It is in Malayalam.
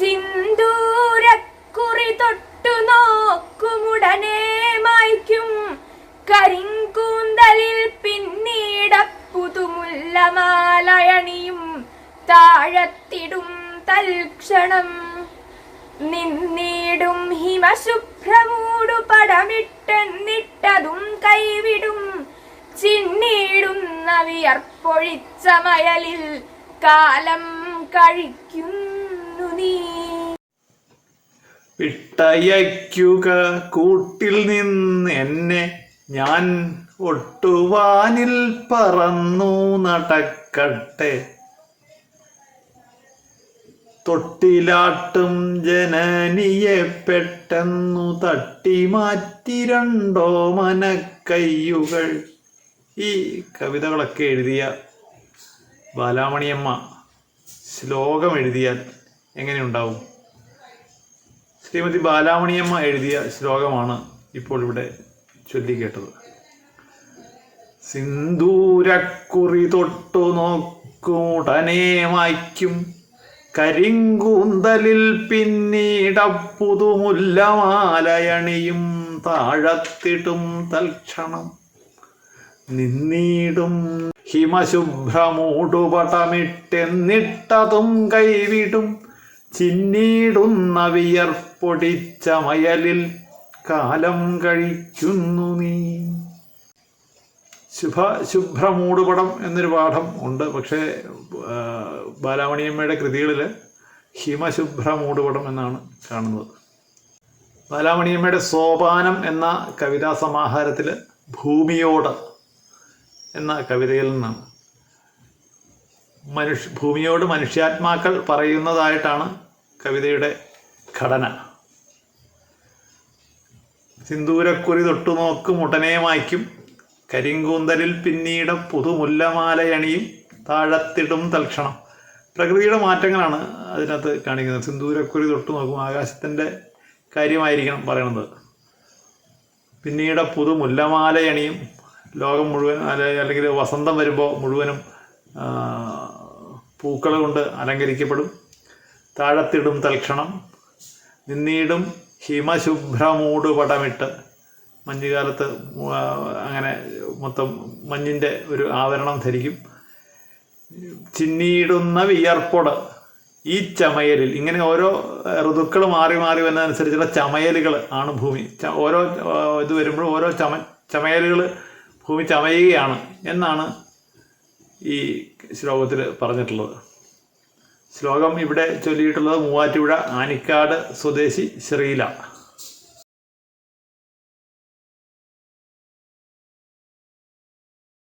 സിന്ദൂരക്കുറി തൊട്ടു നോക്കുമുടനെ മായ്ക്കും. കരിങ്കൂന്തലിൽ പിന്നീട പുതുമുല്ലമാലയണിയും താഴത്തിടും തൽക്ഷണം. നിന്നീടും ഹിമശുഭ്രമൂടു പടമിട്ടെന്നിട്ടതും കൈവിടും. ചിന്നീടുന്ന വിയർപ്പൊഴിച്ച മയലിൽ കാലം കഴിക്കുന്നു നീ. വിട്ടയയ്ക്കുക കൂട്ടിൽ നിന്ന് എന്നെ ഞാൻ ഒട്ടുവാനിൽ പറന്നു നടക്കട്ടെ. തൊട്ടിലാട്ടും ജനനിയെ പെട്ടെന്നു തട്ടി മാറ്റി രണ്ടോ മനക്കയ്യുകൾ. ഈ കവിതകളൊക്കെ എഴുതിയ ബാലാമണിയമ്മ ശ്ലോകം എഴുതിയാൽ എങ്ങനെയുണ്ടാവും? ശ്രീമതി ബാലാമണിയമ്മ എഴുതിയ ശ്ലോകമാണ് ഇപ്പോൾ ഇവിടെ ചൊല്ലിക്കേട്ടത്. സിന്ദൂരക്കുറി തൊട്ടു നോക്കൂടനെ മായ്ക്കും കരിങ്കൂന്തലിൽ പിന്നീടപ്പുതുമുല്ലമാലയണിയും താഴത്തിടും തൽക്ഷണം. നിന്നീടും ഹിമശുഭ്രമൂടുപടമിട്ടെന്നിട്ടതും കൈവിടും. ചിന്നീടുന്ന വിയർപ്പൊടിച്ച മയലിൽ കാലം കഴിക്കുന്നു നീ. ശുഭ ശുഭ്രമൂടുപടം എന്നൊരു പാഠം ഉണ്ട്. പക്ഷേ ബാലാമണിയമ്മയുടെ കൃതികളിൽ ഹിമശുഭ്രമൂടുപടം എന്നാണ് കാണുന്നത്. ബാലാമണിയമ്മയുടെ സോപാനം എന്ന കവിതാ സമാഹാരത്തിൽ ഭൂമിയോട് എന്ന കവിതയിൽ നിന്നാണ്. മനുഷ്യ ഭൂമിയോട് മനുഷ്യാത്മാക്കൾ പറയുന്നതായിട്ടാണ് കവിതയുടെ ഘടന. സിന്ദൂരക്കുറി തൊട്ടുനോക്കും ഉടനെ മായ്ക്കും. കരിങ്കൂന്തലിൽ പിന്നീട് പുതുമുല്ലമാലയണിയും താഴത്തിടും തൽക്ഷണം. പ്രകൃതിയുടെ മാറ്റങ്ങളാണ് അതിനകത്ത് കാണിക്കുന്നത്. സിന്ദൂരക്കുറി തൊട്ടു നോക്കും ആകാശത്തിന്റെ കാര്യമായിരിക്കണം പറയണത്. പിന്നീട് പുതുമുല്ലമാലയണിയും ലോകം മുഴുവൻ അല്ലെ- അല്ലെങ്കിൽ വസന്തം വരുമ്പോൾ മുഴുവനും പൂക്കൾ കൊണ്ട് അലങ്കരിക്കപ്പെടും. താഴത്തിടും തൽക്ഷണം. നിന്നീടും ഹിമശുഭ്രമൂട് പടമിട്ട് മഞ്ഞുകാലത്ത് അങ്ങനെ മൊത്തം മഞ്ഞിന്റെ ഒരു ആവരണം ധരിക്കും. ചിന്നിയിടുന്ന വിയർപ്പൊട് ഈ ചമയലിൽ ഇങ്ങനെ ഓരോ ഋതുക്കൾ മാറി മാറി വരുന്നതനുസരിച്ചുള്ള ചമയലുകൾ ആണ് ഭൂമി. ഓരോ ഇത് വരുമ്പോഴും ഓരോ ചമ ചമയലുകൾ ഭൂമി ചമയുകയാണ് എന്നാണ് ഈ ശ്ലോകത്തിൽ പറഞ്ഞിട്ടുള്ളത്. ശ്ലോകം ഇവിടെ ചൊല്ലിയിട്ടുള്ളത് മൂവാറ്റുപുഴ ആനിക്കാട് സ്വദേശി ശ്രീല.